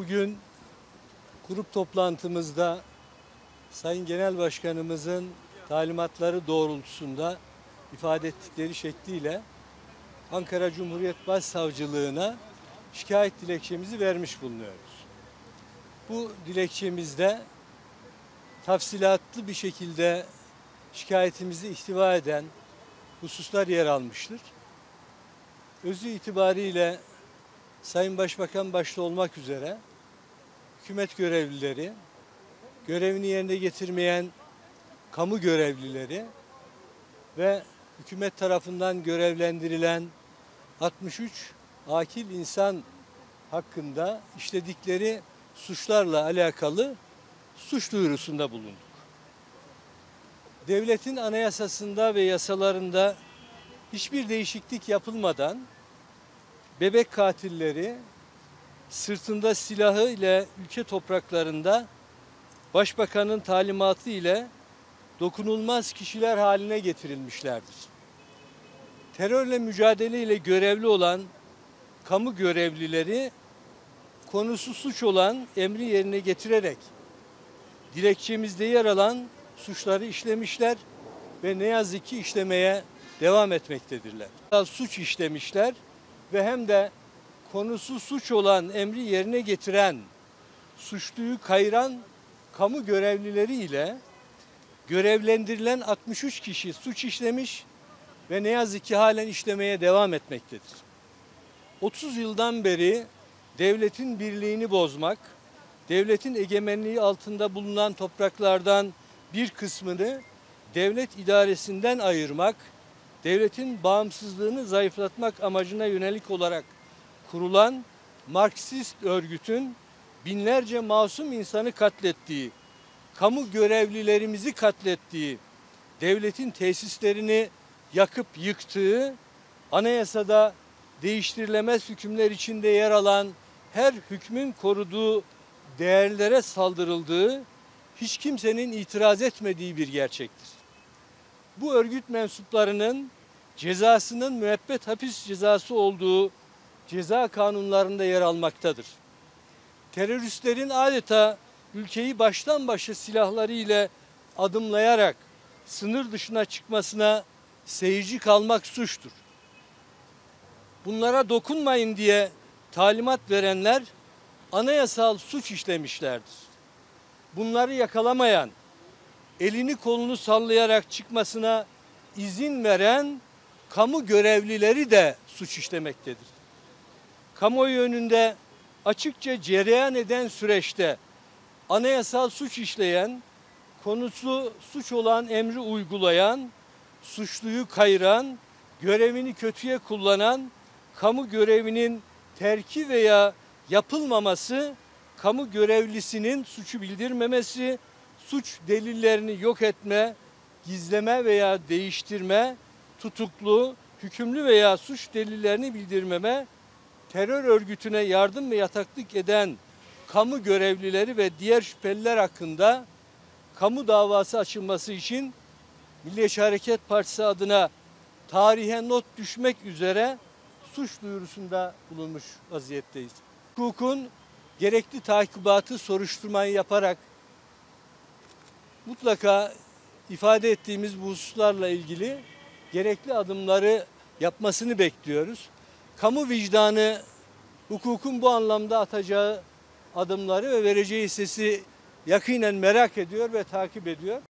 Bugün grup toplantımızda Sayın Genel Başkanımızın talimatları doğrultusunda ifade ettikleri şekliyle Ankara Cumhuriyet Başsavcılığına şikayet dilekçemizi vermiş bulunuyoruz. Bu dilekçemizde tafsilatlı bir şekilde şikayetimizi ihtiva eden hususlar yer almıştır. Özü itibariyle Sayın Başbakan başta olmak üzere hükümet görevlileri, görevini yerine getirmeyen kamu görevlileri ve hükümet tarafından görevlendirilen 63 akil insan hakkında işledikleri suçlarla alakalı suç duyurusunda bulunduk. Devletin anayasasında ve yasalarında hiçbir değişiklik yapılmadan bebek katilleri sırtında silahı ile ülke topraklarında başbakanın talimatı ile dokunulmaz kişiler haline getirilmişlerdir. Terörle mücadele ile görevli olan kamu görevlileri konusu suç olan emri yerine getirerek dilekçemizde yer alan suçları işlemişler ve ne yazık ki işlemeye devam etmektedirler. Suç işlemişler ve hem de konusu suç olan emri yerine getiren, suçluyu kayıran kamu görevlileri ile görevlendirilen 63 kişi suç işlemiş ve ne yazık ki halen işlemeye devam etmektedir. 30 yıldan beri devletin birliğini bozmak, devletin egemenliği altında bulunan topraklardan bir kısmını devlet idaresinden ayırmak, devletin bağımsızlığını zayıflatmak amacına yönelik olarak kurulan Marksist örgütün binlerce masum insanı katlettiği, kamu görevlilerimizi katlettiği, devletin tesislerini yakıp yıktığı, anayasada değiştirilemez hükümler içinde yer alan her hükmün koruduğu değerlere saldırıldığı, hiç kimsenin itiraz etmediği bir gerçektir. Bu örgüt mensuplarının cezasının müebbet hapis cezası olduğu ceza kanunlarında yer almaktadır. Teröristlerin adeta ülkeyi baştan başa silahları ile adımlayarak sınır dışına çıkmasına seyirci kalmak suçtur. Bunlara dokunmayın diye talimat verenler anayasal suç işlemişlerdir. Bunları yakalamayan, elini kolunu sallayarak çıkmasına izin veren kamu görevlileri de suç işlemektedir. Kamuoyu önünde açıkça cereyan eden süreçte anayasal suç işleyen, konusu suç olan emri uygulayan, suçluyu kayıran, görevini kötüye kullanan, kamu görevinin terki veya yapılmaması, kamu görevlisinin suçu bildirmemesi, suç delillerini yok etme, gizleme veya değiştirme, tutuklu, hükümlü veya suç delillerini bildirmeme, terör örgütüne yardım ve yataklık eden kamu görevlileri ve diğer şüpheliler hakkında kamu davası açılması için Milliyetçi Hareket Partisi adına tarihe not düşmek üzere suç duyurusunda bulunmuş vaziyetteyiz. Hukukun gerekli takibatı soruşturmayı yaparak mutlaka ifade ettiğimiz bu hususlarla ilgili gerekli adımları yapmasını bekliyoruz. Kamu vicdanı hukukun bu anlamda atacağı adımları ve vereceği sesi yakinen merak ediyor ve takip ediyor.